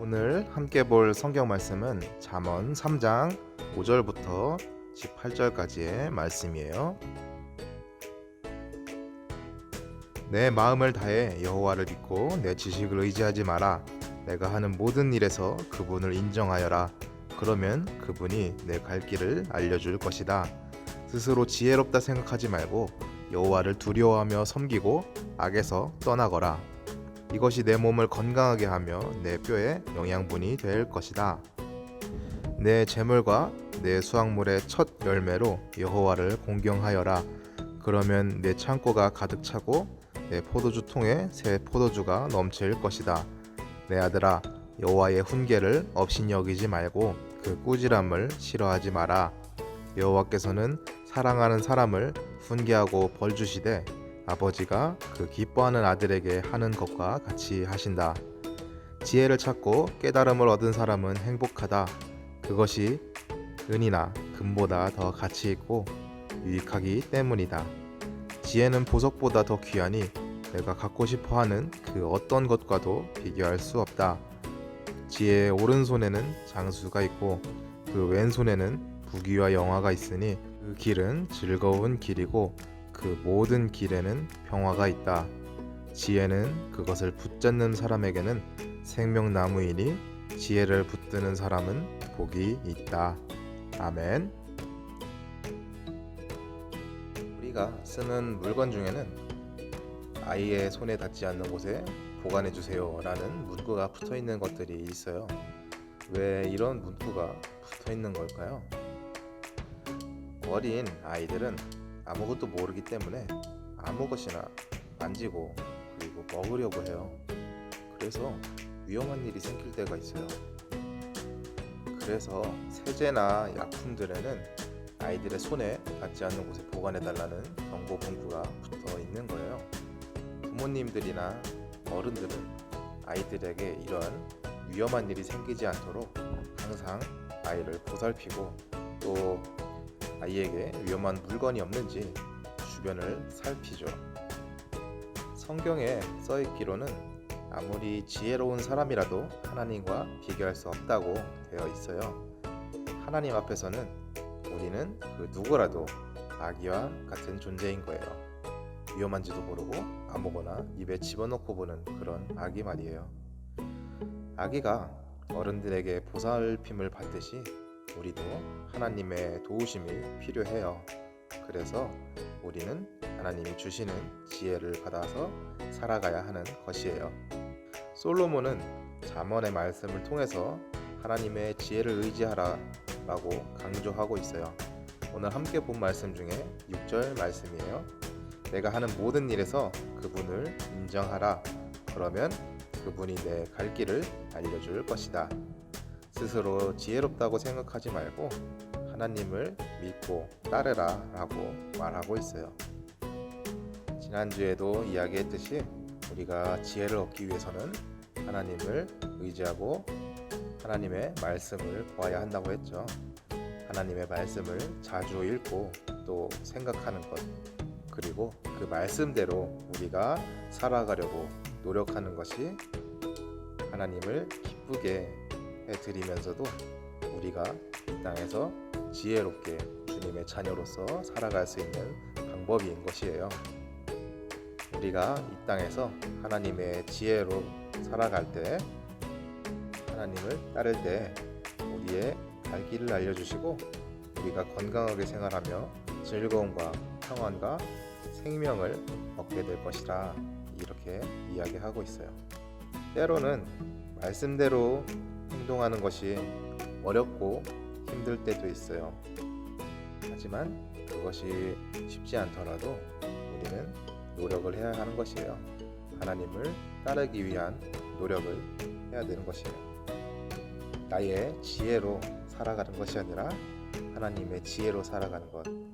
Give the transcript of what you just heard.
오늘 함께 볼 성경 말씀은 잠언 3장 5절부터 18절까지의 말씀이에요. 내 마음을 다해 여호와를 믿고 내 지식을 의지하지 마라. 내가 하는 모든 일에서 그분을 인정하여라. 그러면 그분이 내 갈 길을 알려줄 것이다. 스스로 지혜롭다 생각하지 말고 여호와를 두려워하며 섬기고 악에서 떠나거라. 이것이 내 몸을 건강하게 하며 내 뼈에 영양분이 될 것이다. 내 재물과 내 수확물의 첫 열매로 여호와를 공경하여라. 그러면 내 창고가 가득 차고 내 포도주 통에 새 포도주가 넘칠 것이다. 내 아들아, 여호와의 훈계를 업신여기지 말고 그 꾸지람을 싫어하지 마라. 여호와께서는 사랑하는 사람을 훈계하고 벌 주시되 아버지가 그 기뻐하는 아들에게 하는 것과 같이 하신다. 지혜를 찾고 깨달음을 얻은 사람은 행복하다. 그것이 은이나 금보다 더 가치 있고 유익하기 때문이다. 지혜는 보석보다 더 귀하니 내가 갖고 싶어 하는 그 어떤 것과도 비교할 수 없다. 지혜의 오른손에는 장수가 있고 그 왼손에는 부귀와 영화가 있으니 그 길은 즐거운 길이고 그 모든 길에는 평화가 있다. 지혜는 그것을 붙잡는 사람에게는 생명나무이니 지혜를 붙드는 사람은 복이 있다. 아멘. 우리가 쓰는 물건 중에는 아이의 손에 닿지 않는 곳에 보관해 주세요 라는 문구가 붙어 있는 것들이 있어요. 왜 이런 문구가 붙어 있는 걸까요? 어린 아이들은 아무것도 모르기 때문에 아무 것이나 만지고 그리고 먹으려고 해요. 그래서 위험한 일이 생길 때가 있어요. 그래서 세제나 약품들에는 아이들의 손에 닿지 않는 곳에 보관해 달라는 경고 문구가 붙어 있는 거예요. 부모님들이나 어른들은 아이들에게 이런 위험한 일이 생기지 않도록 항상 아이를 보살피고 또 아이에게 위험한 물건이 없는지 주변을 살피죠. 성경에 써 있기로는 아무리 지혜로운 사람이라도 하나님과 비교할 수 없다고 되어 있어요. 하나님 앞에서는 우리는 그 누구라도 아기와 같은 존재인 거예요. 위험한지도 모르고 아무거나 입에 집어넣고 보는 그런 아기 말이에요. 아기가 어른들에게 보살핌을 받듯이 우리도 하나님의 도우심이 필요해요. 그래서 우리는 하나님이 주시는 지혜를 받아서 살아가야 하는 것이에요. 솔로몬은 잠언의 말씀을 통해서 하나님의 지혜를 의지하라 라고 강조하고 있어요. 오늘 함께 본 말씀 중에 6절 말씀이에요. 내가 하는 모든 일에서 그분을 인정하라. 그러면 그분이 내 갈 길을 알려줄 것이다. 스스로 지혜롭다고 생각하지 말고 하나님을 믿고 따르라 라고 말하고 있어요. 지난주에도 이야기했듯이 우리가 지혜를 얻기 위해서는 하나님을 의지하고 하나님의 말씀을 보아야 한다고 했죠. 하나님의 말씀을 자주 읽고 또 생각하는 것 그리고 그 말씀대로 우리가 살아가려고 노력하는 것이 하나님을 기쁘게 해 드리면서도 우리가 이 땅에서 지혜롭게 주님의 자녀로서 살아갈 수 있는 방법인 것이에요. 우리가 이 땅에서 하나님의 지혜로 살아갈 때 하나님을 따를 때 우리의 갈 길을 알려주시고 우리가 건강하게 생활하며 즐거움과 평안과 생명을 얻게 될 것이라 이렇게 이야기하고 있어요. 때로는 말씀대로 행동하는 것이 어렵고 힘들 때도 있어요. 하지만 그것이 쉽지 않더라도 우리는 노력을 해야 하는 것이에요. 하나님을 따르기 위한 노력을 해야 되는 것이에요. 나의 지혜로 살아가는 것이 아니라 하나님의 지혜로 살아가는 것.